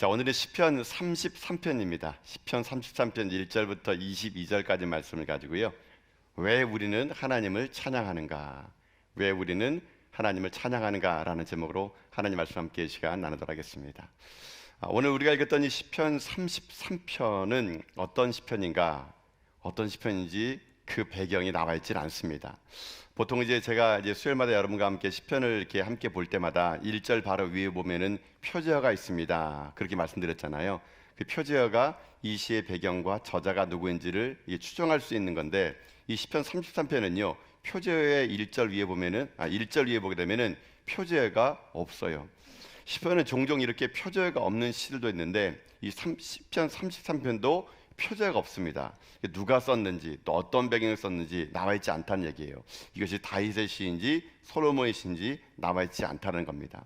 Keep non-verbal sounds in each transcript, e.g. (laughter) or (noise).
자, 오늘은 시편 33편입니다. 시편 33편 1절부터 22절까지 말씀을 가지고요. 왜 우리는 하나님을 찬양하는가? 왜 우리는 하나님을 찬양하는가라는 제목으로 하나님 말씀 함께 시간 나누도록 하겠습니다. 아, 오늘 우리가 읽었던 이 시편 33편은 어떤 시편인가? 어떤 시편인지 그 배경이 나와 있질 않습니다. 보통 이제 제가 이제 수요일마다 여러분과 함께 시편을 이렇게 함께 볼 때마다 1절 바로 위에 보면은 표제어가 있습니다. 그렇게 말씀드렸잖아요. 그 표제어가 이 시의 배경과 저자가 누구인지를 추정할 수 있는 건데 이 시편 33편은요. 표제어의 1절 위에 보면은 아 1절 위에 보게 되면은 표제어가 없어요. 시편은 종종 이렇게 표제어가 없는 시들도 있는데 이 10편 33편도 표제가 없습니다. 누가 썼는지 또 어떤 배경을 썼는지 나와 있지 않다는 얘기예요. 이것이 다윗의 시인지 솔로몬의 시인지 나와 있지 않다는 겁니다.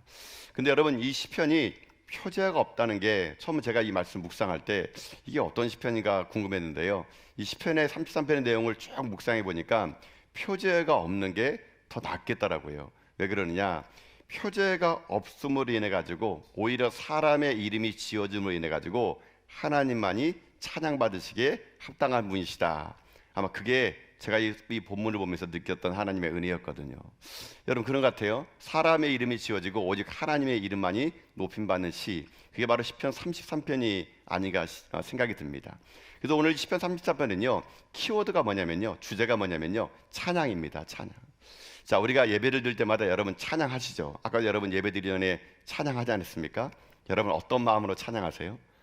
근데 여러분 이 시편이 표제가 없다는 게 처음 제가 이 말씀 묵상할 때 이게 어떤 시편인가 궁금했는데요. 이 시편의 33편의 내용을 쭉 묵상해 보니까 표제가 없는 게 더 낫겠더라고요. 왜 그러느냐? 표제가 없음으로 인해 가지고 오히려 사람의 이름이 지어짐으로 인해 가지고 하나님만이 찬양 받으시기에 합당한 분이시다. 아마 그게 제가 이, 이, 본문을 보면서 느꼈던 하나님의 은혜였거든요. 여러분 그런 것 같아요. 사람의 이름이 지어지고 오직 하나님의 이름만이 높임 받는 시. 그게 바로 시편 33편이 아닌가 어, 생각이 듭니다. 그래서 오늘 시편 33편은요. 키워드가 뭐냐면요. 주제가 뭐냐면요. 찬양입니다. 찬양. 자, 우리가 예배를 드릴 때마다 여러분 찬양하시죠. 아까 여러분 예배 드리기 전에 찬양하지 않았습니까? 여러분 어떤 마음으로 찬양하세요?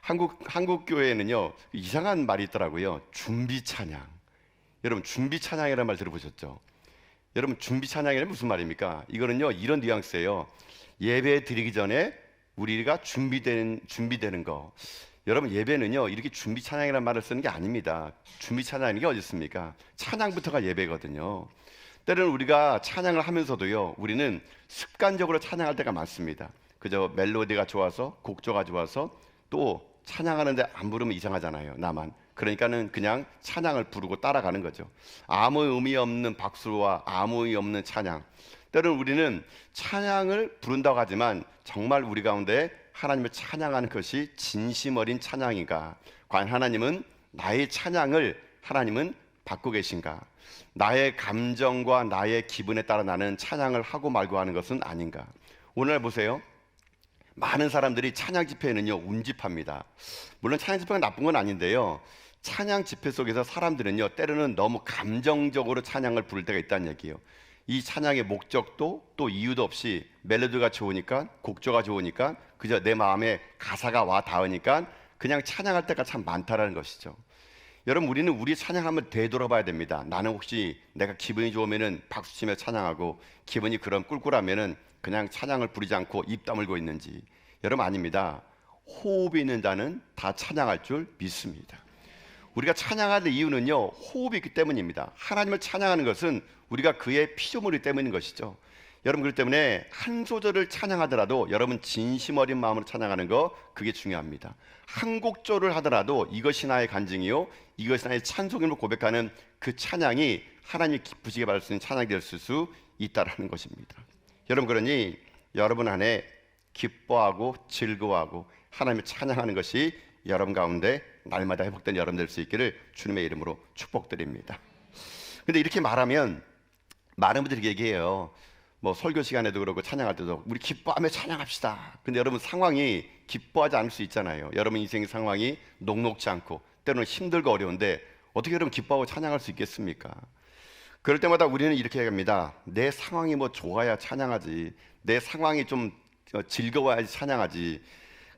한국 한국 교회에는요 이상한 말이 있더라고요. 준비 찬양. 여러분 준비 찬양이라는 말 들어보셨죠? 여러분 준비 찬양이란 무슨 말입니까? 이거는요 이런 뉘앙스예요. 예배 드리기 전에 우리가 준비된 준비되는 거. 여러분 예배는요 이렇게 준비 찬양이라는 말을 쓰는 게 아닙니다. 준비 찬양이 어디 있습니까? 찬양부터가 예배거든요. 때로는 우리가 찬양을 하면서도요 우리는 습관적으로 찬양할 때가 많습니다. 그저 멜로디가 좋아서 곡조가 좋아서 또 찬양하는데 안 부르면 이상하잖아요. 나만. 그러니까는 그냥 찬양을 부르고 따라가는 거죠. 아무 의미 없는 박수와 아무 의미 없는 찬양. 때로는 우리는 찬양을 부른다고 하지만 정말 우리 가운데 하나님을 찬양하는 것이 진심 어린 찬양인가? 과연 하나님은 나의 찬양을 하나님은 받고 계신가? 나의 감정과 나의 기분에 따라 나는 찬양을 하고 말고 하는 것은 아닌가? 오늘 보세요. 많은 사람들이 찬양 집회에는요 운집합니다. 물론 찬양 집회가 나쁜 건 아닌데요. 찬양 집회 속에서 사람들은요 때로는 너무 감정적으로 찬양을 부를 때가 있다는 얘기예요. 이 찬양의 목적도 또 이유도 없이 멜로디가 좋으니까 곡조가 좋으니까 그저 내 마음에 가사가 와 닿으니까 그냥 찬양할 때가 참 많다라는 것이죠. 여러분 우리는 우리 찬양하면 되돌아봐야 됩니다. 나는 혹시 내가 기분이 좋으면은 박수 치며 찬양하고 기분이 그럼 꿀꿀하면은 그냥 찬양을 부리지 않고 입 다물고 있는지 여러분 아닙니다. 호흡이 있는 자는 다 찬양할 줄 믿습니다. 우리가 찬양하는 이유는요 호흡이 있기 때문입니다. 하나님을 찬양하는 것은 우리가 그의 피조물이 때문인 것이죠. 여러분 그렇기 때문에 한 소절을 찬양하더라도 여러분 진심 어린 마음으로 찬양하는 거 그게 중요합니다. 한 곡조를 하더라도 이것이 나의 간증이요 이것이 나의 찬송임을 고백하는 그 찬양이 하나님이 기쁘시게 받을 수 있는 찬양이 될 수 있다라는 것입니다. 여러분 그러니 여러분 안에 기뻐하고 즐거워하고 하나님을 찬양하는 것이 여러분 가운데 날마다 회복된 여러분 될 수 있기를 주님의 이름으로 축복드립니다. 근데 이렇게 말하면 많은 분들이 얘기해요. 뭐 설교 시간에도 그러고 찬양할 때도 우리 기뻐하며 찬양합시다. 근데 여러분 상황이 기뻐하지 않을 수 있잖아요. 여러분 인생 상황이 녹록지 않고 때로는 힘들고 어려운데 어떻게 여러분 기뻐하고 찬양할 수 있겠습니까? 그럴 때마다 우리는 이렇게 얘기합니다. 내 상황이 뭐 좋아야 찬양하지. 내 상황이 좀 즐거워야지 찬양하지.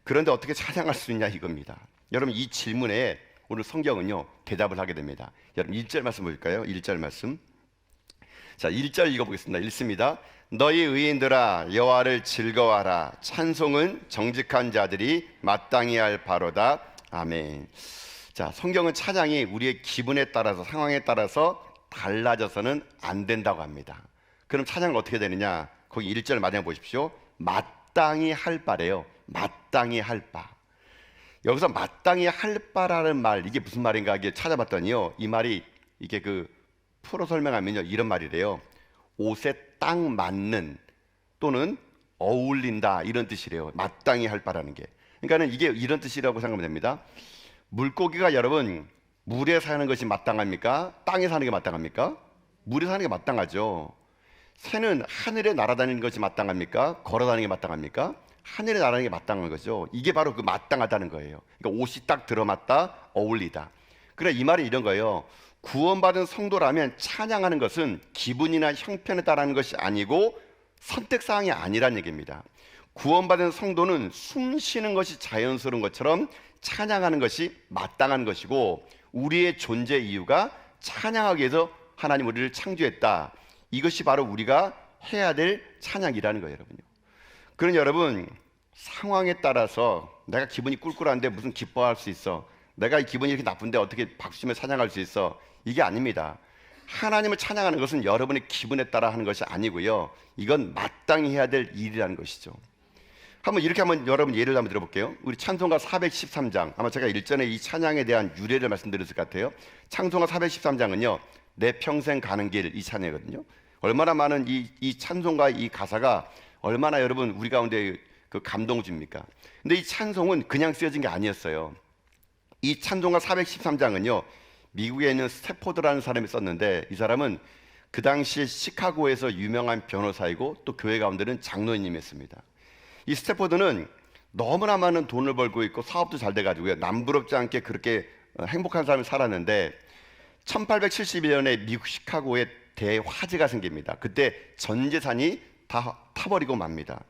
그런데 어떻게 찬양할 수 있냐 이겁니다. 여러분 이 질문에 오늘 성경은요 대답을 하게 됩니다. 여러분 1절 말씀 볼까요? 1절 말씀. 자, 1절 읽어 보겠습니다. 읽습니다. 너희 의인들아 여호와를 즐거워하라. 찬송은 정직한 자들이 마땅히 할 바로다. 아멘. 자, 성경은 찬양이 우리의 기분에 따라서 상황에 따라서 달라져서는 안 된다고 합니다. 그럼 찬양은 어떻게 되느냐? 거기 1절 마지막 보십시오. 마땅히 할 바래요. 마땅히 할 바. 여기서 마땅히 할 바라는 말 이게 무슨 말인가 이게 찾아봤더니요. 이 말이 이게 그 풀어 설명하면요. 이런 말이래요. 옷에 딱 맞는 또는 어울린다 이런 뜻이래요. 마땅히 할 바라는 게. 그러니까는 이게 이런 뜻이라고 생각하면 됩니다. 물고기가 여러분 물에 사는 것이 마땅합니까? 땅에 사는 게 마땅합니까? 물에 사는 게 마땅하죠. 새는 하늘에 날아다니는 것이 마땅합니까? 걸어다니는 게 마땅합니까? 하늘에 날아다니는 게 마땅한 거죠. 이게 바로 그 마땅하다는 거예요. 그러니까 옷이 딱 들어맞다, 어울리다. 그래 이 말이 이런 거예요. 구원받은 성도라면 찬양하는 것은 기분이나 형편에 따르는 것이 아니고 선택 사항이 아니란 얘기입니다. 구원받은 성도는 숨 쉬는 것이 자연스러운 것처럼 찬양하는 것이 마땅한 것이고 우리의 존재 이유가 찬양하기 위해서 하나님 우리를 창조했다. 이것이 바로 우리가 해야 될 찬양이라는 거예요, 여러분요. 그런 여러분 상황에 따라서 내가 기분이 꿀꿀한데 무슨 기뻐할 수 있어? 내가 기분이 이렇게 나쁜데 어떻게 박수치며 찬양할 수 있어? 이게 아닙니다. 하나님을 찬양하는 것은 여러분의 기분에 따라 하는 것이 아니고요. 이건 마땅히 해야 될 일이라는 것이죠. 한번 이렇게 한번 여러분 예를 한번 들어볼게요. 우리 찬송가 413장 아마 제가 일전에 이 찬양에 대한 유래를 말씀드렸을 것 같아요. 찬송가 413장은요 내 평생 가는 길 이 찬양이거든요. 얼마나 많은 이, 이 찬송가 이 가사가 얼마나 여러분 우리 가운데 그 감동 줍니까? 근데 이 찬송은 그냥 쓰여진 게 아니었어요. 이 찬송가 413장은요 미국에 있는 스태포드라는 사람이 썼는데 이 사람은 그 당시 시카고에서 유명한 변호사이고 또 교회 가운데는 장로님이었습니다. 이 스태포드는 너무나 많은 돈을 벌고 있고 사업도 잘 돼가지고요 남부럽지 않게 그렇게 어, 행복한 삶을 살았는데 1871년에 미국 시카고에 대화재가 생깁니다. 그때 전 재산이 다 타버리고 맙니다.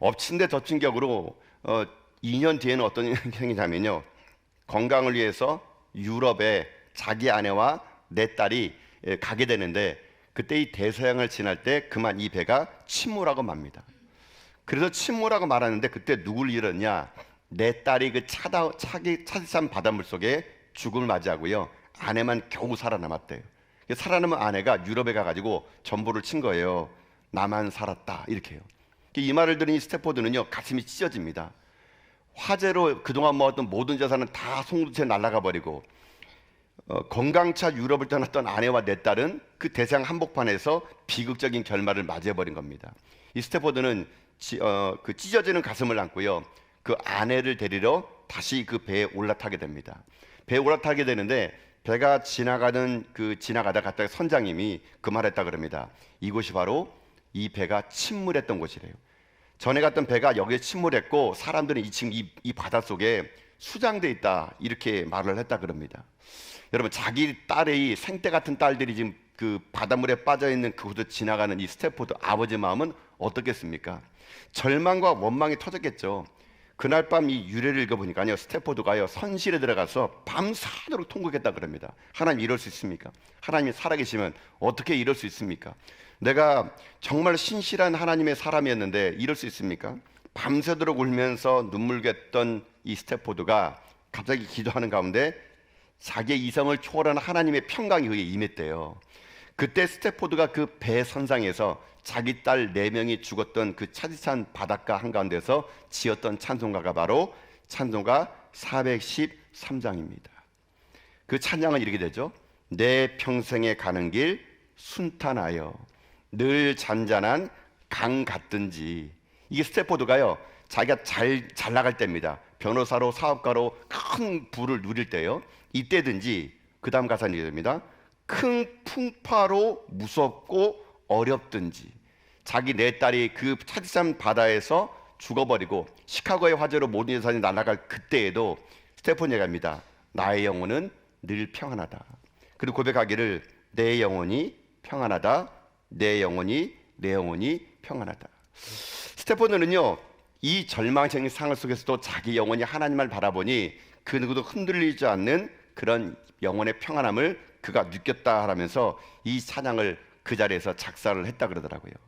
엎친 데 덮친 격으로 어, 2년 뒤에는 어떤 (laughs) 일이 생기냐면요. 건강을 위해서 유럽에 자기 아내와 내 딸이 예, 가게 되는데 그때 이 대서양을 지날 때 그만 이 배가 침몰하고 맙니다. 그래서 침몰하고 말하는데 그때 누굴 잃었냐? 내 딸이 그 차다 차기 차디산 바닷물 속에 죽음을 맞이하고요. 아내만 겨우 살아남았대요. 살아남은 아내가 유럽에 가가지고 전보를 친 거예요. 나만 살았다 이렇게요. 이 말을 들은 이 스태포드는요 가슴이 찢어집니다. 화재로 그동안 모았던 모든 재산은 다 송두채 날아가 버리고 어, 건강차 유럽을 떠났던 아내와 내 딸은 그 대상 한복판에서 비극적인 결말을 맞이해버린 겁니다. 이 스태포드는 지, 어, 그 찢어지는 가슴을 안고요. 그 아내를 데리러 다시 그 배에 올라타게 됩니다. 배에 올라타게 되는데 배가 지나가는 그 지나가다 갔다가 선장님이 그 말했다 그럽니다. 이곳이 바로 이 배가 침몰했던 곳이래요. 전에 갔던 배가 여기에 침몰했고 사람들은 이 지금 이, 이 바다 속에 수장돼 있다 이렇게 말을 했다 그럽니다. 여러분 자기 딸의 생때 같은 딸들이 지금 그 바닷물에 빠져 있는 그곳을 지나가는 이 스태포드 아버지 마음은 어떻겠습니까? 절망과 원망이 터졌겠죠. 그날 밤 이 유래를 읽어보니까요 스태포드가요 선실에 들어가서 밤새도록 통곡했다 그럽니다. 하나님 이럴 수 있습니까? 하나님이 살아계시면 어떻게 이럴 수 있습니까? 내가 정말 신실한 하나님의 사람이었는데 이럴 수 있습니까? 밤새도록 울면서 눈물겼던 이 스태포드가 갑자기 기도하는 가운데 자기의 이성을 초월하는 하나님의 평강이 그에 임했대요. 그때 스태포드가 그 배 선상에서 자기 딸 네 명이 죽었던 그 차디찬 바닷가 한가운데서 지었던 찬송가가 바로 찬송가 413장입니다. 그 찬양은 이렇게 되죠. 내 평생에 가는 길 순탄하여 늘 잔잔한 강 같든지. 이게 스태포드가요. 자기가 잘, 잘 나갈 때입니다. 변호사로 사업가로 큰 부를 누릴 때요. 이때든지 그 다음 가사는 이됩니다. 큰 풍파로 무섭고 어렵든지 자기 내 딸이 그 차디산 바다에서 죽어버리고 시카고의 화재로 모든 예산이 날아갈 그때에도 스테폰 얘기합니다 나의 영혼은 늘 평안하다 그리고 고백하기를 내 영혼이 평안하다 내 영혼이 내 영혼이 평안하다. 스테퍼는요 이 절망적인 상황 속에서도 자기 영혼이 하나님을 바라보니 그 누구도 흔들리지 않는 그런 영혼의 평안함을 그가 느꼈다 하면서 이 찬양을 그 자리에서 작사를 했다 그러더라고요.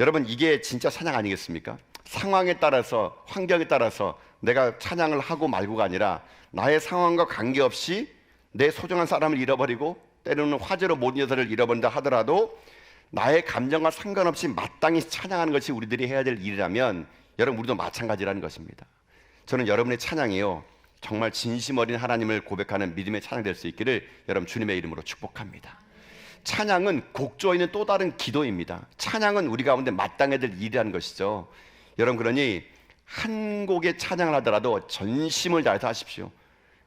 여러분 이게 진짜 찬양 아니겠습니까? 상황에 따라서 환경에 따라서 내가 찬양을 하고 말고가 아니라 나의 상황과 관계없이 내 소중한 사람을 잃어버리고 때로는 화재로 모든 여사를 잃어버린다 하더라도 나의 감정과 상관없이 마땅히 찬양하는 것이 우리들이 해야 될 일이라면 여러분 우리도 마찬가지라는 것입니다. 저는 여러분의 찬양이요 정말 진심 어린 하나님을 고백하는 믿음의 찬양 될 수 있기를 여러분 주님의 이름으로 축복합니다. 찬양은 곡조에 있는 또 다른 기도입니다. 찬양은 우리 가운데 마땅해야 될 일이라는 것이죠. 여러분 그러니 한 곡의 찬양을 하더라도 전심을 다해서 하십시오.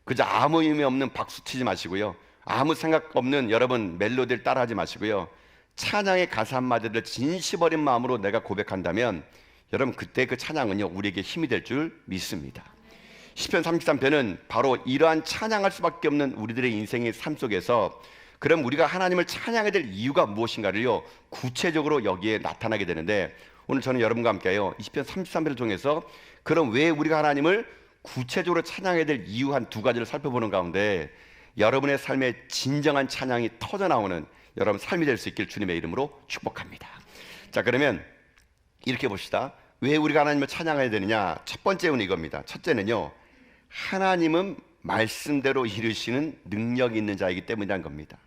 그저 아무 의미 없는 박수 치지 마시고요. 아무 생각 없는 여러분 멜로디를 따라하지 마시고요. 찬양의 가사 한마디를 진심 어린 마음으로 내가 고백한다면 여러분 그때 그 찬양은요 우리에게 힘이 될 줄 믿습니다. 시편 33편은 바로 이러한 찬양할 수밖에 없는 우리들의 인생의 삶 속에서 그럼 우리가 하나님을 찬양해야 될 이유가 무엇인가를요 구체적으로 여기에 나타나게 되는데 오늘 저는 여러분과 함께요 시편 33편을 통해서 그럼 왜 우리가 하나님을 구체적으로 찬양해야 될 이유 한 두 가지를 살펴보는 가운데 여러분의 삶에 진정한 찬양이 터져 나오는 여러분 삶이 될 수 있길 주님의 이름으로 축복합니다. 자 그러면 이렇게 봅시다. 왜 우리가 하나님을 찬양해야 되느냐? 첫 번째는 이겁니다. 첫째는요. 하나님은 말씀대로 이루시는 능력이 있는 자이기 때문이란 겁니다.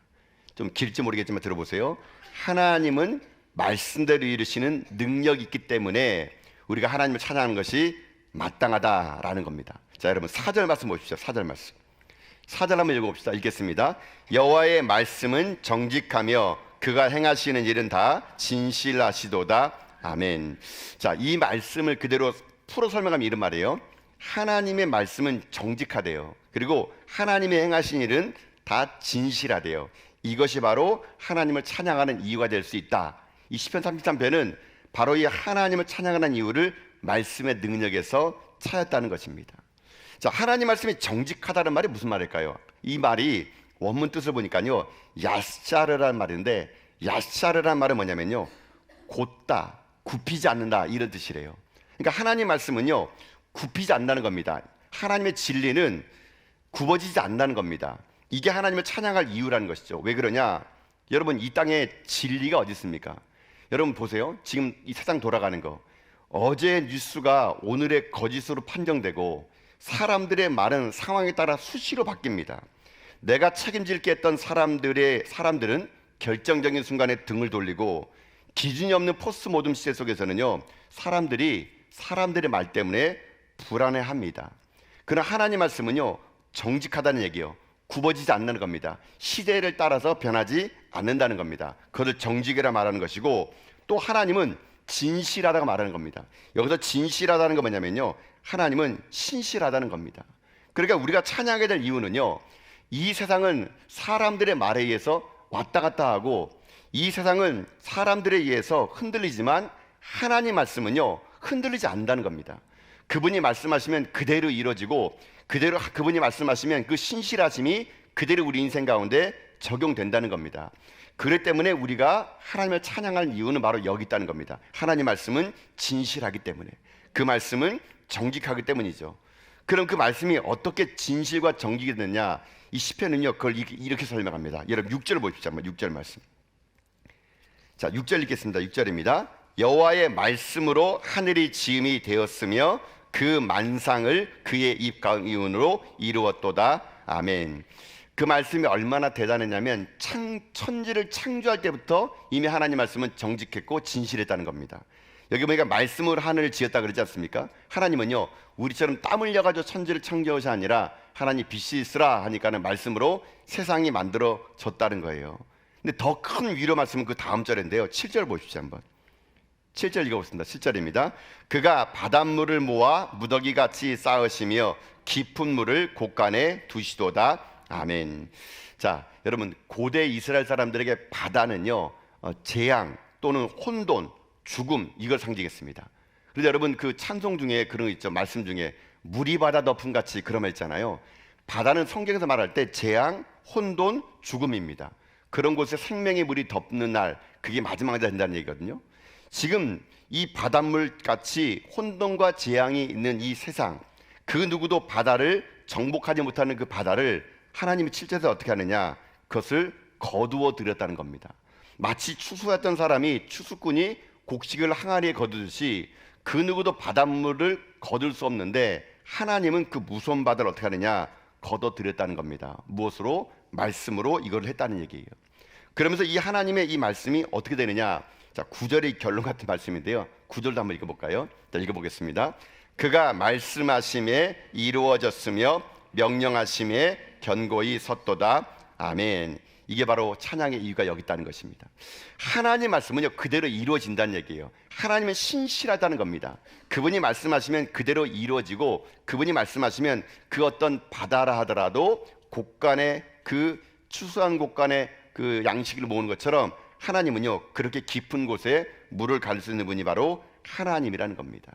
좀 길지 모르겠지만 들어보세요. 하나님은 말씀대로 이루시는 능력이 있기 때문에 우리가 하나님을 찬양하는 것이 마땅하다라는 겁니다. 자, 여러분 사절 말씀 보십시오. 사절 말씀. 사절 한번 읽어봅시다. 읽겠습니다. 여호와의 말씀은 정직하며 그가 행하시는 일은 다 진실하시도다. 아멘. 자, 이 말씀을 그대로 풀어 설명하면 이런 말이에요. 하나님의 말씀은 정직하대요. 그리고 하나님의 행하신 일은 다 진실하대요. 이것이 바로 하나님을 찬양하는 이유가 될 수 있다. 이 시편 33편은 바로 이 하나님을 찬양하는 이유를 말씀의 능력에서 찾았다는 것입니다. 자, 하나님 말씀이 정직하다는 말이 무슨 말일까요? 이 말이 원문 뜻을 보니까요. 야샤르라는 말인데 야샤르라는 말은 뭐냐면요. 곧다, 굽히지 않는다 이런 뜻이래요. 그러니까 하나님 말씀은요. 굽히지 않는다는 겁니다. 하나님의 진리는 굽어지지 않는다는 겁니다. 이게 하나님을 찬양할 이유라는 것이죠. 왜 그러냐? 여러분 이 땅에 진리가 어디 있습니까? 여러분 보세요. 지금 이 세상 돌아가는 거. 어제 뉴스가 오늘의 거짓으로 판정되고 사람들의 말은 상황에 따라 수시로 바뀝니다. 내가 책임질게 했던 사람들의 사람들은 결정적인 순간에 등을 돌리고 기준이 없는 포스트 모듬 시대 속에서는요 사람들이 사람들의 말 때문에 불안해합니다. 그러나 하나님 말씀은요 정직하다는 얘기요 굽어지지 않는 겁니다. 시대를 따라서 변하지 않는다는 겁니다. 그것을 정직이라 말하는 것이고 또 하나님은 진실하다고 말하는 겁니다. 여기서 진실하다는 건 뭐냐면요 하나님은 신실하다는 겁니다. 그러니까 우리가 찬양하게 될 이유는요 이 세상은 사람들의 말에 의해서 왔다 갔다 하고 이 세상은 사람들에 의해서 흔들리지만 하나님 말씀은요 흔들리지 않는다는 겁니다. 그분이 말씀하시면 그대로 이루어지고 그대로 그분이 말씀하시면 그 신실하심이 그대로 우리 인생 가운데 적용된다는 겁니다. 그렇기 때문에 우리가 하나님을 찬양할 이유는 바로 여기 있다는 겁니다. 하나님 말씀은 진실하기 때문에 그 말씀은 정직하기 때문이죠. 그럼 그 말씀이 어떻게 진실과 정직이 되느냐? 이 시편은요 그걸 이렇게 설명합니다. 여러분 6절 보십시오. 6절 말씀. 자, 6절 읽겠습니다. 6절입니다. 여호와의 말씀으로 하늘이 지음이 되었으며 그 만상을 그의 입 가운으로 이루었도다. 아멘. 그 말씀이 얼마나 대단했냐면 창, 천지를 창조할 때부터 이미 하나님 말씀은 정직했고 진실했다는 겁니다. 여기 보니까 말씀으로 하늘을 지었다 그러지 않습니까? 하나님은요 우리처럼 땀 흘려가지고 천지를 창조하시 아니라 하나님 빛이 있으라 하니까는 말씀으로 세상이 만들어졌다는 거예요. 근데 더 큰 위로 말씀은 그 다음 절인데요. 7절 보십시오 한번. 7절 읽어보겠습니다. 7절입니다. 그가 바닷물을 모아 무더기 같이 쌓으시며 깊은 물을 곳간에 두시도다. 아멘. 자, 여러분 고대 이스라엘 사람들에게 바다는요 어, 재앙 또는 혼돈, 죽음 이걸 상징했습니다. 그런데 여러분 그 찬송 중에 그런 거 있죠. 말씀 중에 물이 바다 덮음 같이 그런 말 있잖아요. 바다는 성경에서 말할 때 재앙, 혼돈, 죽음입니다. 그런 곳에 생명의 물이 덮는 날 그게 마지막 날 된다는 얘기거든요. 지금 이 바닷물 같이 혼돈과 재앙이 있는 이 세상 그 누구도 바다를 정복하지 못하는 그 바다를 하나님이 칠제에서 어떻게 하느냐 그것을 거두어 들였다는 겁니다. 마치 추수했던 사람이 추수꾼이 곡식을 항아리에 거두듯이 그 누구도 바닷물을 거둘 수 없는데 하나님은 그 무서운 바다를 어떻게 하느냐 거둬 들였다는 겁니다. 무엇으로 말씀으로 이걸 했다는 얘기예요. 그러면서 이 하나님의 이 말씀이 어떻게 되느냐? 자, 구절의 결론 같은 말씀인데요. 구절도 한번 읽어볼까요? 자, 읽어보겠습니다. 그가 말씀하심에 이루어졌으며 명령하심에 견고히 섰도다. 아멘. 이게 바로 찬양의 이유가 여기 있다는 것입니다. 하나님 말씀은요 그대로 이루어진다는 얘기예요. 하나님은 신실하다는 겁니다. 그분이 말씀하시면 그대로 이루어지고 그분이 말씀하시면 그 어떤 바다라 하더라도 곳간에 그 추수한 곳간에 그 양식을 모으는 것처럼 하나님은요 그렇게 깊은 곳에 물을 갈 수 있는 분이 바로 하나님이라는 겁니다.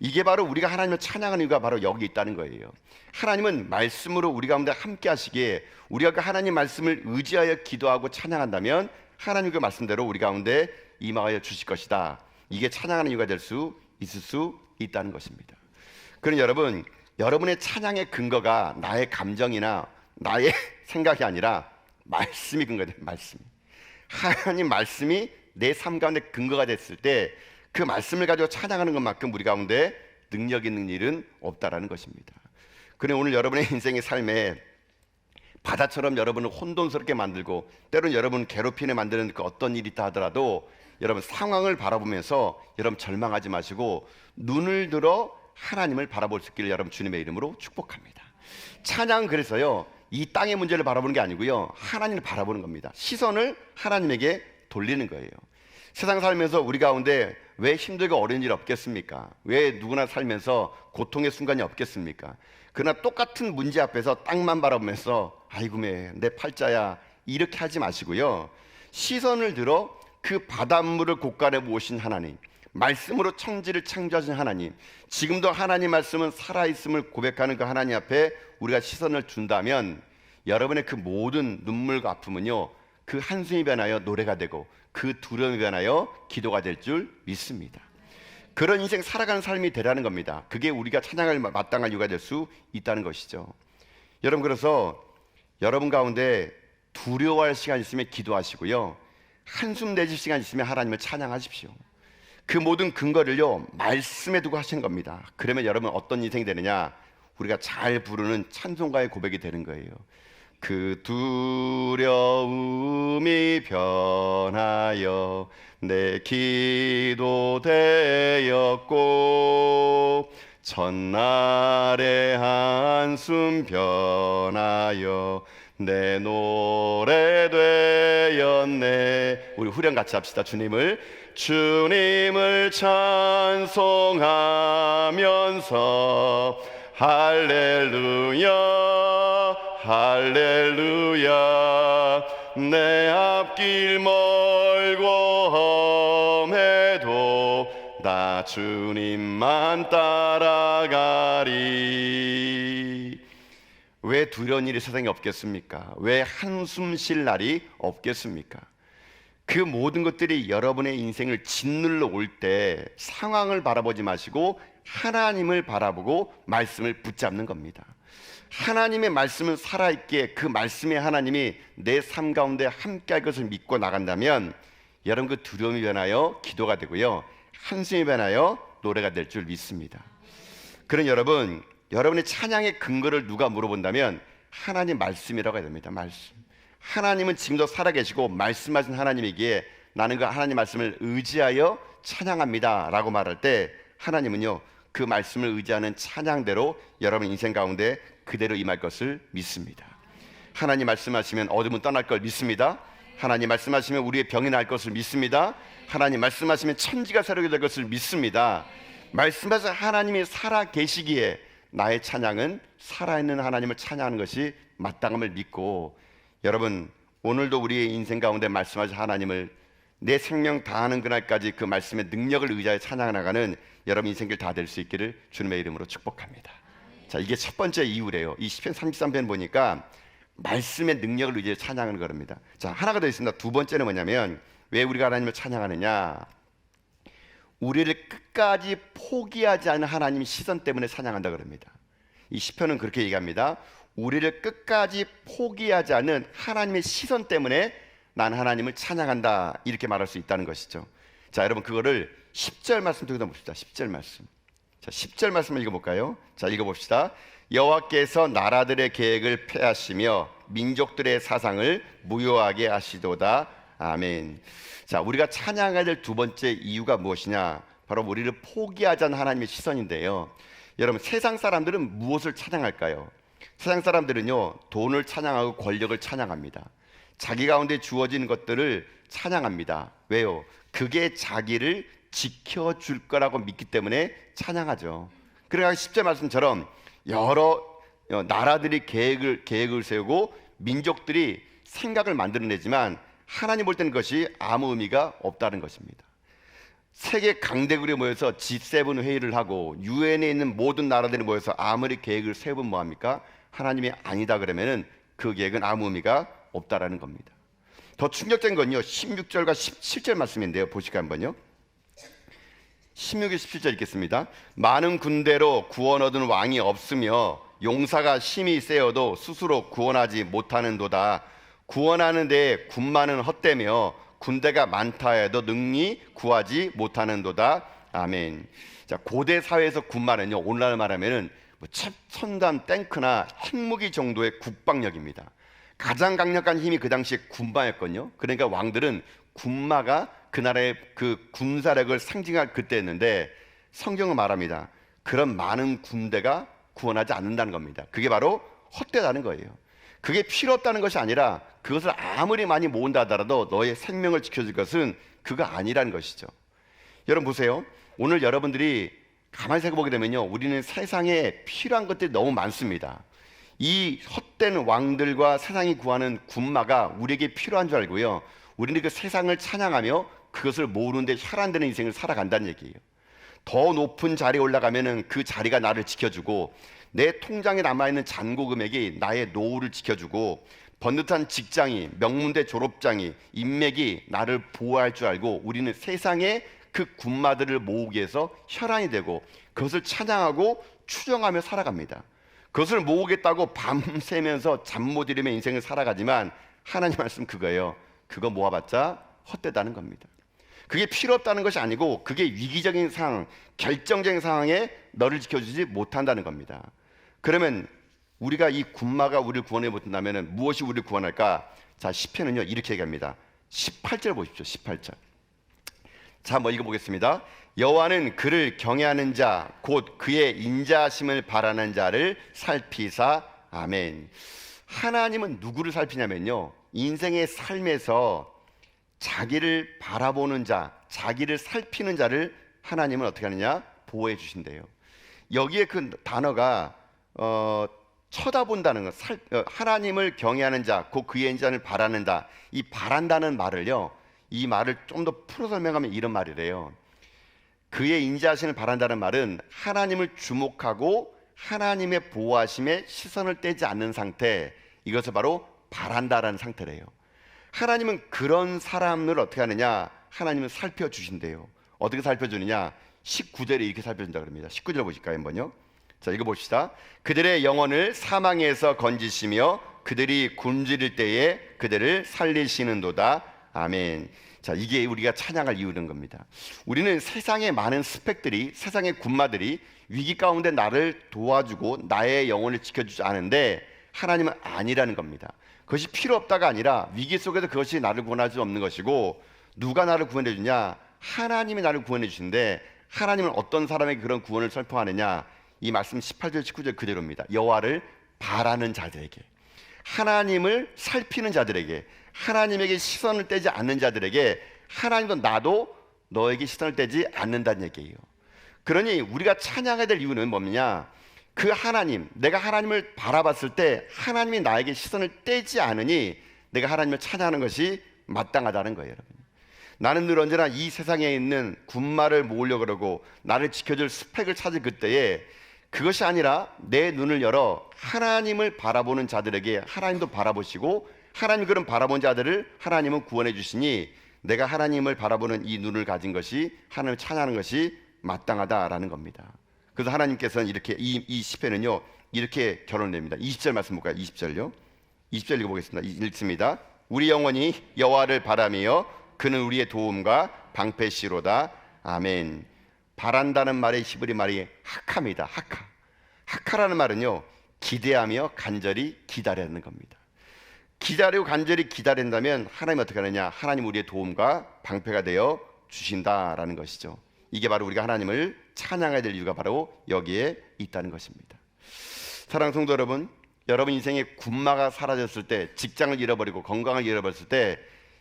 이게 바로 우리가 하나님을 찬양하는 이유가 바로 여기 있다는 거예요. 하나님은 말씀으로 우리 가운데 함께 하시기에 우리가 그 하나님 말씀을 의지하여 기도하고 찬양한다면 하나님 그 말씀대로 우리 가운데 임하여 주실 것이다. 이게 찬양하는 이유가 될 수 있을 수 있다는 것입니다. 그럼 여러분, 여러분의 찬양의 근거가 나의 감정이나 나의 (laughs) 생각이 아니라 말씀이 근거돼요. 말씀. 하나님 말씀이 내 삶 가운데 근거가 됐을 때 그 말씀을 가지고 찬양하는 것만큼 우리 가운데 능력 있는 일은 없다라는 것입니다. 그래 오늘 여러분의 인생의 삶에 바다처럼 여러분을 혼돈스럽게 만들고 때로는 여러분 괴롭히게 만드는 그 어떤 일이 있다 하더라도 여러분 상황을 바라보면서 여러분 절망하지 마시고 눈을 들어 하나님을 바라볼 수 있기를 여러분 주님의 이름으로 축복합니다. 찬양 그래서요 이 땅의 문제를 바라보는 게 아니고요 하나님을 바라보는 겁니다. 시선을 하나님에게 돌리는 거예요. 세상 살면서 우리 가운데 왜 힘들고 어려운 일 없겠습니까? 왜 누구나 살면서 고통의 순간이 없겠습니까? 그러나 똑같은 문제 앞에서 땅만 바라보면서 아이고 매내 팔자야 이렇게 하지 마시고요. 시선을 들어 그 바닷물을 곳간에 모신 하나님, 말씀으로 청지를 창조하신 하나님, 지금도 하나님 말씀은 살아있음을 고백하는 그 하나님 앞에 우리가 시선을 준다면 여러분의 그 모든 눈물과 아픔은요, 그 한숨이 변하여 노래가 되고 그 두려움이 변하여 기도가 될 줄 믿습니다. 그런 인생 살아가는 삶이 되라는 겁니다. 그게 우리가 찬양을 마땅한 이유가 될 수 있다는 것이죠. 여러분 그래서 여러분 가운데 두려워할 시간 있으면 기도하시고요. 한숨 내실 시간 있으면 하나님을 찬양하십시오. 그 모든 근거를요 말씀에 두고 하시는 겁니다. 그러면 여러분 어떤 인생이 되느냐? 우리가 잘 부르는 찬송가의 고백이 되는 거예요. 그 두려움이 변하여 내 기도 되었고 첫날의 한숨 변하여 내 노래 되었네. 우리 후렴 같이 합시다. 주님을 주님을 찬송하면서 할렐루야 할렐루야. 내 앞길 멀고 험해도 나 주님만 따라가리 왜 두려운 일이 세상에 없겠습니까? 왜 한숨 쉴 날이 없겠습니까? 그 모든 것들이 여러분의 인생을 짓눌러 올 때 상황을 바라보지 마시고 하나님을 바라보고 말씀을 붙잡는 겁니다. 하나님의 말씀은 살아있기에 그 말씀의 하나님이 내 삶 가운데 함께할 것을 믿고 나간다면 여러분 그 두려움이 변하여 기도가 되고요. 한숨이 변하여 노래가 될 줄 믿습니다. 그런 여러분, 여러분의 찬양의 근거를 누가 물어본다면 하나님 말씀이라고 해야 됩니다. 말씀. 하나님은 지금도 살아계시고 말씀하신 하나님이기에 나는 그 하나님 말씀을 의지하여 찬양합니다라고 말할 때 하나님은요 그 말씀을 의지하는 찬양대로 여러분 인생 가운데 그대로 임할 것을 믿습니다. 하나님 말씀하시면 어둠은 떠날 걸 믿습니다. 하나님 말씀하시면 우리의 병이 날 것을 믿습니다. 하나님 말씀하시면 천지가 새롭게 될 것을 믿습니다. 말씀하신 하나님이 살아 계시기에 나의 찬양은 살아있는 하나님을 찬양하는 것이 마땅함을 믿고 여러분 오늘도 우리의 인생 가운데 말씀하신 하나님을 내 생명 다하는 그날까지 그 말씀의 능력을 의지하여 찬양해 나가는 여러분 인생길 다 될 수 있기를 주님의 이름으로 축복합니다. 자, 이게 첫 번째 이유래요. 이 시편 33편 보니까 말씀의 능력을 의지해 찬양하는 겁니다. 자, 하나가 더 있습니다. 두 번째는 뭐냐면 왜 우리가 하나님을 찬양하느냐? 우리를 끝까지 포기하지 않은 하나님의 시선 때문에 찬양한다 그럽니다. 이 시편은 그렇게 얘기합니다. 우리를 끝까지 포기하지 않는 하나님의 시선 때문에 난 하나님을 찬양한다 이렇게 말할 수 있다는 것이죠. 자, 여러분 그거를 10절 말씀 통해서 봅시다. 10절 말씀. 자, 10절 말씀을 읽어 볼까요? 자, 읽어 봅시다. 여호와께서 나라들의 계획을 폐하시며 민족들의 사상을 무효하게 하시도다. 아멘. 자, 우리가 찬양해야 될 두 번째 이유가 무엇이냐? 바로 우리를 포기하지 않은 하나님의 시선인데요. 여러분, 세상 사람들은 무엇을 찬양할까요? 세상 사람들은요, 돈을 찬양하고 권력을 찬양합니다. 자기 가운데 주어진 것들을 찬양합니다. 왜요? 그게 자기를 지켜줄 거라고 믿기 때문에 찬양하죠. 그래가 10절 말씀처럼 여러 어, 나라들이 계획을 계획을 세우고 민족들이 생각을 만들어내지만 하나님 볼 때는 그것이 아무 의미가 없다는 것입니다. 세계 강대국이 모여서 G7 회의를 하고 유엔에 있는 모든 나라들이 모여서 아무리 계획을 세우면 뭐합니까? 하나님이 아니다 그러면은 그 계획은 아무 의미가 없다라는 겁니다. 더 충격적인 건요. 16절과 17절 말씀인데요. 보시까 한번요. 16일 17절 읽겠습니다. 많은 군대로 구원 얻은 왕이 없으며 용사가 심히 세어도 스스로 구원하지 못하는도다. 구원하는 데 군마는 헛되며 군대가 많다 해도 능히 구하지 못하는도다. 아멘. 자, 고대 사회에서 군마는요. 오늘날 말하면은 뭐 첨단 탱크나 핵무기 정도의 국방력입니다. 가장 강력한 힘이 그 당시에 군마였거든요. 그러니까 왕들은 군마가 그 나라의 그 군사력을 상징할 그때였는데 성경은 말합니다. 그런 많은 군대가 구원하지 않는다는 겁니다. 그게 바로 헛되다는 거예요. 그게 필요 없다는 것이 아니라 그것을 아무리 많이 모은다 하더라도 너의 생명을 지켜줄 것은 그거 아니라는 것이죠. 여러분 보세요. 오늘 여러분들이 가만히 생각해 보게 되면요. 우리는 세상에 필요한 것들이 너무 많습니다. 이 헛된 왕들과 세상이 구하는 군마가 우리에게 필요한 줄 알고요. 우리는 그 세상을 찬양하며 그것을 모으는데 혈안되는 인생을 살아간다는 얘기예요. 더 높은 자리에 올라가면은 그 자리가 나를 지켜주고 내 통장에 남아 있는 잔고 금액이 나의 노후를 지켜주고 번듯한 직장이 명문대 졸업장이 인맥이 나를 보호할 줄 알고 우리는 세상에 그 군마들을 모으기 위해서 혈안이 되고 그것을 찬양하고 추정하며 살아갑니다. 그것을 모으겠다고 밤새면서 잠 못 이루며 인생을 살아가지만 하나님 말씀 그거예요. 그거 모아봤자 헛되다는 겁니다. 그게 필요 없다는 것이 아니고 그게 위기적인 상황, 결정적인 상황에 너를 지켜주지 못한다는 겁니다. 그러면 우리가 이 군마가 우리를 구원해 못한다면 무엇이 우리를 구원할까? 자, 10편은요 이렇게 얘기합니다. 18절 보십시오. 18절. 자, 뭐 읽어보겠습니다. 여호와는 그를 경외하는 자, 곧 그의 인자심을 바라는 자를 살피사. 아멘. 하나님은 누구를 살피냐면요. 인생의 삶에서 자기를 바라보는 자, 자기를 살피는 자를 하나님은 어떻게 하느냐? 보호해 주신대요. 여기에 그 단어가 어, 쳐다본다는 것, 살, 어, 하나님을 경외하는 자, 곧 그의 인자를 바라는다. 이 바란다는 말을요. 이 말을 좀 더 풀어 설명하면 이런 말이래요. 그의 인자하심을 바란다는 말은 하나님을 주목하고 하나님의 보호하심에 시선을 떼지 않는 상태, 이것을 바로 바란다라는 상태래요. 하나님은 그런 사람을 어떻게 하느냐? 하나님은 살펴주신대요. 어떻게 살펴주느냐? 19절에 이렇게 살펴준다 그럽니다. 19절 보실까요, 한번요? 자, 읽어봅시다. 그들의 영혼을 사망에서 건지시며 그들이 굶주릴 때에 그들을 살리시는도다. 아멘. 자, 이게 우리가 찬양할 이유는 겁니다. 우리는 세상의 많은 스펙들이, 세상의 군마들이 위기 가운데 나를 도와주고 나의 영혼을 지켜주지 않은데 하나님은 아니라는 겁니다. 그것이 필요 없다가 아니라 위기 속에서 그것이 나를 구원할 수 없는 것이고 누가 나를 구원해 주냐? 하나님이 나를 구원해 주신데 하나님은 어떤 사람에게 그런 구원을 설포하느냐? 이 말씀 18절 19절 그대로입니다. 여호와를 바라는 자들에게 하나님을 살피는 자들에게 하나님에게 시선을 떼지 않는 자들에게 하나님도 나도 너에게 시선을 떼지 않는다는 얘기예요. 그러니 우리가 찬양해야 될 이유는 뭐냐? 그 하나님, 내가 하나님을 바라봤을 때 하나님이 나에게 시선을 떼지 않으니 내가 하나님을 찬양하는 것이 마땅하다는 거예요, 여러분. 나는 늘 언제나 이 세상에 있는 군마를 모으려 그러고 나를 지켜줄 스펙을 찾을 그때에 그것이 아니라 내 눈을 열어 하나님을 바라보는 자들에게 하나님도 바라보시고 하나님 그런 바라본 자들을 하나님은 구원해 주시니 내가 하나님을 바라보는 이 눈을 가진 것이 하나님을 찬양하는 것이 마땅하다라는 겁니다. 그래서 하나님께서는 이렇게 이, 이 시편은요 이렇게 결론냅니다. 20절 말씀 볼까요? 20절요. 20절 읽어보겠습니다. 읽습니다. 우리 영혼이 여호와를 바라며 그는 우리의 도움과 방패시로다. 아멘. 바란다는 말의 히브리 말이 하카입니다. 하카. 하카라는 말은요 기대하며 간절히 기다리는 겁니다. 기다리고 간절히 기다린다면 하나님 어떻게 하느냐? 하나님 우리의 도움과 방패가 되어 주신다라는 것이죠. 이게 바로 우리가 하나님을 찬양해야 될 이유가 바로 여기에 있다는 것입니다. 사랑 성도 여러분, 여러분 인생의 군마가 사라졌을 때, 직장을 잃어버리고 건강을 잃어버렸을 때,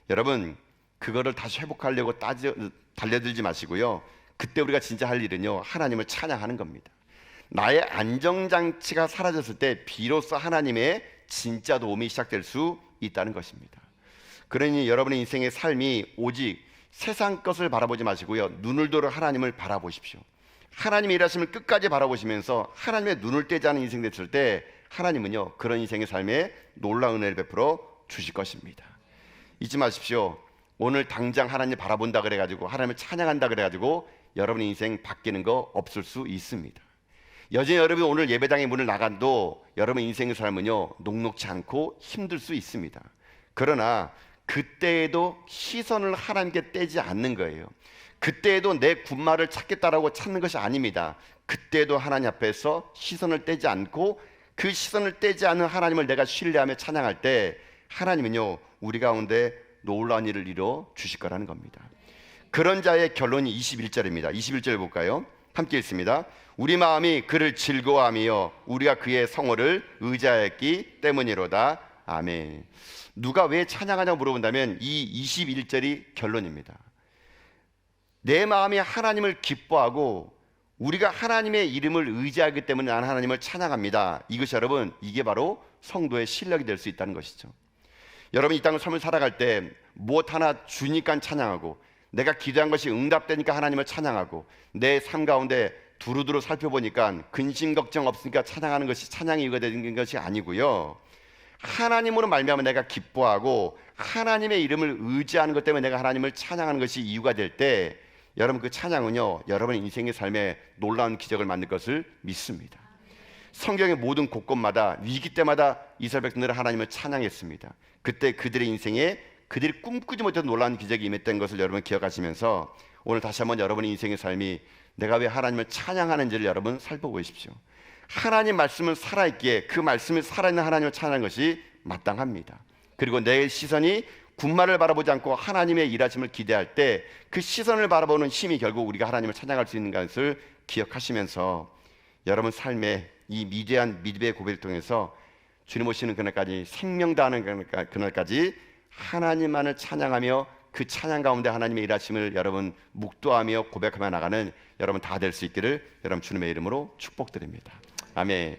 여러분 그거를 다시 회복하려고 따져 달려들지 마시고요. 그때 우리가 진짜 할 일은요, 하나님을 찬양하는 겁니다. 나의 안정장치가 사라졌을 때 비로소 하나님의 진짜 도움이 시작될 수 있다는 것입니다. 그러니 여러분의 인생의 삶이 오직 세상 것을 바라보지 마시고요. 눈을 들어 하나님을 바라보십시오. 하나님의 일하심을 끝까지 바라보시면서 하나님의 눈을 떼지 않은 인생 됐을 때 하나님은요. 그런 인생의 삶에 놀라운 은혜를 베풀어 주실 것입니다. 잊지 마십시오. 오늘 당장 하나님 바라본다 그래 가지고 하나님을 찬양한다 그래 가지고 여러분의 인생 바뀌는 거 없을 수 있습니다. 여전히 여러분이 오늘 예배당의 문을 나간도 여러분 인생의 삶은요 녹록지 않고 힘들 수 있습니다. 그러나 그때에도 시선을 하나님께 떼지 않는 거예요. 그때에도 내 군마를 찾겠다라고 찾는 것이 아닙니다. 그때도 하나님 앞에서 시선을 떼지 않고 그 시선을 떼지 않는 하나님을 내가 신뢰하며 찬양할 때 하나님은요 우리 가운데 놀라운 일을 이뤄 주실 거라는 겁니다. 그런 자의 결론이 21절입니다. 21절 볼까요? 함께 읽습니다. 우리 마음이 그를 즐거워하며 우리가 그의 성호를 의지하였기 때문이로다. 아멘. 누가 왜 찬양하냐고 물어본다면 이 21절이 결론입니다. 내 마음이 하나님을 기뻐하고 우리가 하나님의 이름을 의지하기 때문에 나는 하나님을 찬양합니다. 이것이 여러분 이게 바로 성도의 실력이 될 수 있다는 것이죠. 여러분 이 땅을 삶을 살아갈 때 무엇 하나 주니까 찬양하고 내가 기도한 것이 응답되니까 하나님을 찬양하고 내 삶 가운데 두루두루 살펴보니까 근심 걱정 없으니까 찬양하는 것이 찬양의 이유가 되는 것이 아니고요. 하나님으로 말미암아 내가 기뻐하고 하나님의 이름을 의지하는 것 때문에 내가 하나님을 찬양하는 것이 이유가 될 때 여러분 그 찬양은요 여러분의 인생의 삶에 놀라운 기적을 만들 것을 믿습니다. 성경의 모든 곳곳마다 위기 때마다 이스라엘 백성들은 하나님을 찬양했습니다. 그때 그들의 인생에 그들이 꿈꾸지 못했던 놀라운 기적이 임했던 것을 여러분 기억하시면서 오늘 다시 한번 여러분의 인생의 삶이 내가 왜 하나님을 찬양하는지를 여러분 살펴보십시오. 하나님 말씀은 살아있기에 그 말씀이 살아있는 하나님을 찬양하는 것이 마땅합니다. 그리고 내 시선이 군마를 바라보지 않고 하나님의 일하심을 기대할 때 그 시선을 바라보는 힘이 결국 우리가 하나님을 찬양할 수 있는 것을 기억하시면서 여러분 삶에 이 미대한 믿음의 고백을 통해서 주님 오시는 그날까지 생명 다하는 그날까- 그날까지 하나님만을 찬양하며 그 찬양 가운데 하나님의 일하심을 여러분 묵도하며 고백하며 나가는 여러분 다 될 수 있기를 여러분 주님의 이름으로 축복드립니다. 아멘.